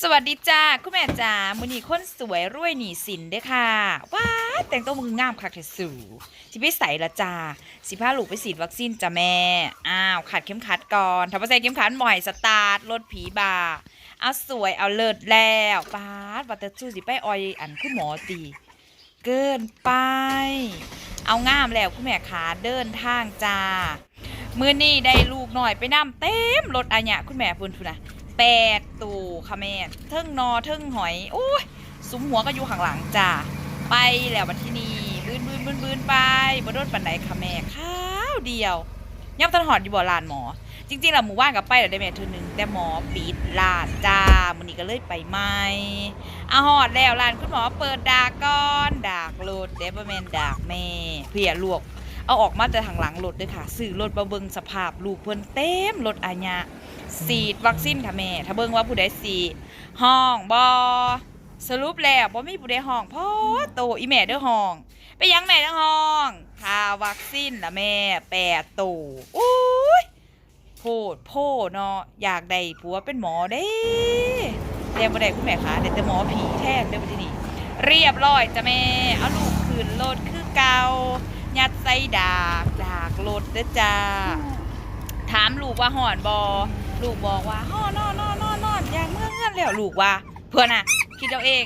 สวัสดีจ้าคุณแม่จ้ามือนี้คนสวยรวยหนีสินเด้อค่ะว้าแต่งตัวมืองามคักเทสูสิไปใส่ละจ้าสิพาลูกไปฉีดวัคซีนจ้าแม่อ้าวขัดเข็มขัดก่อนถ้าบ่ใส่เข็มขัดบ่ให้สตาร์ทรถผีบาเอาสวยเอาเลิศแล้วป้าดว่าแต่สู้สิไปออยอันคุณหมอตีเกินไป เอางามแล้วคุณแม่ขาเดินทางจ้ามือนี้ได้ลูกหน่อยไปนำเต็มรถอันเนี้ยคุณแม่พุ่นพุ่นนะ แปดตู่ค่ะแม่เทิงนอเทิงหอยโอ้ยซุ้มหัวก็อยู่ข้างหลังจ้าไปแล้ววันที่นี่บืนบืนบืนบืนไปบนรถปันไหนค่ะแม่ข้าวเดียวย่ำตันหอดอยู่บ่ลานหมอ จริงๆแล้วหมู่บ้านกับไปแล้วได้แม่เธอหนึ่งแต่หมอปิดลานจ้ามันนี้ก็เลยไปไม่อาหอดแล้วลานคุณหมอเปิดดากก่อนดากรถเดบแมนดากแม่เพียลวก เอาออกมาแต่ทางหลังรถด้วยค่ะสื่อรถมาเบิงสภาพลูกเพิ่นเต็มรถอาญาฉีดวัคซีนค่ะแม่ ถ้าเบิงว่าผู้ใดสีดห้องบอสรุปแล้วบ่มีผู้ใดห้องพ่อโตอีแม่เด้อห้อง ไปยังแม่เด้อห้องค่าวัคซีนละแม่แปดโตอุ้ยโพดโพเนาะอยากได้ผัวเป็นหมอเด้แต่บ่ได้คุณแม่คะได้แต่หมอผีแทนเด้อบัดนี้เรียบร้อยจ้ะแม่เอาลูกขึ้นรถคือเก่า ยัดใส่ดากดากรถเด้อจ้า ถามลูกว่าหอนบอลูกบอกว่าห่อนอนอนอนอนอยากเมื่อเงื่อนแล้วลูกว่า เพื่อนน่ะ คิดเอาเอง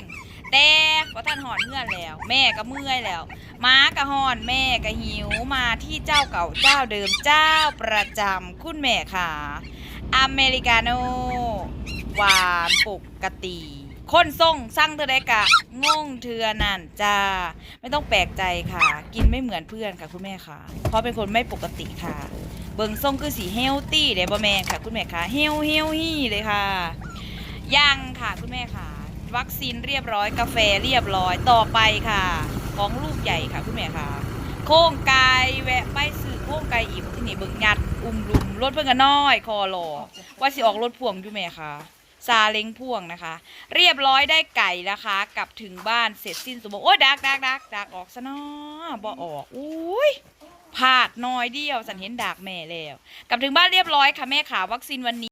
แต่ก็ท่านหอนเงื่อนแล้ว แม่ก็เมื่อยแล้วม้าก็หอนแม่ก็หิวมาที่เจ้าเก่าเจ้าเดิมเจ้าประจำคุณแม่ค่ะ อเมริกาโน่หวานปกติ คนส่งสั่งเธอได้กะงงเทือนั่นจ้าไม่ต้องแปลกใจค่ะ กินไม่เหมือนเพื่อนค่ะคุณแม่ค่ะ เพราะเป็นคนไม่ปกติค่ะ เบิ่งทรงคือสีเฮลตี้เด้บ่แม่นค่ะ คุณแม่ค่ะเฮลเฮลฮี่เลยค่ะ ยังค่ะคุณแม่ค่ะ วัคซีนเรียบร้อยกาแฟเรียบร้อยต่อไปค่ะ ของลูกใหญ่ค่ะคุณแม่ค่ะ โค้งไกลแวะไปซื้อโค้งไกลอีกที่นี่เบิ่งยัดอุ้มลุมรถเพิ่งกันน้อยคอรอว่าสิออกรถพ่วงอยู่แม่ค่ะ ซาเล้งพ่วงนะคะ เรียบร้อยได้ไก่นะคะกลับถึงบ้านเสร็จสิ้นสมบูรณ์โอ้ดักดักดักดักออกซะเนาะบ่ออกอุ้ยพลาดน้อยเดียวสันเห็นดักแม่แล้ว กลับถึงบ้านเรียบร้อยค่ะแม่ขาวัคซีนวันนี้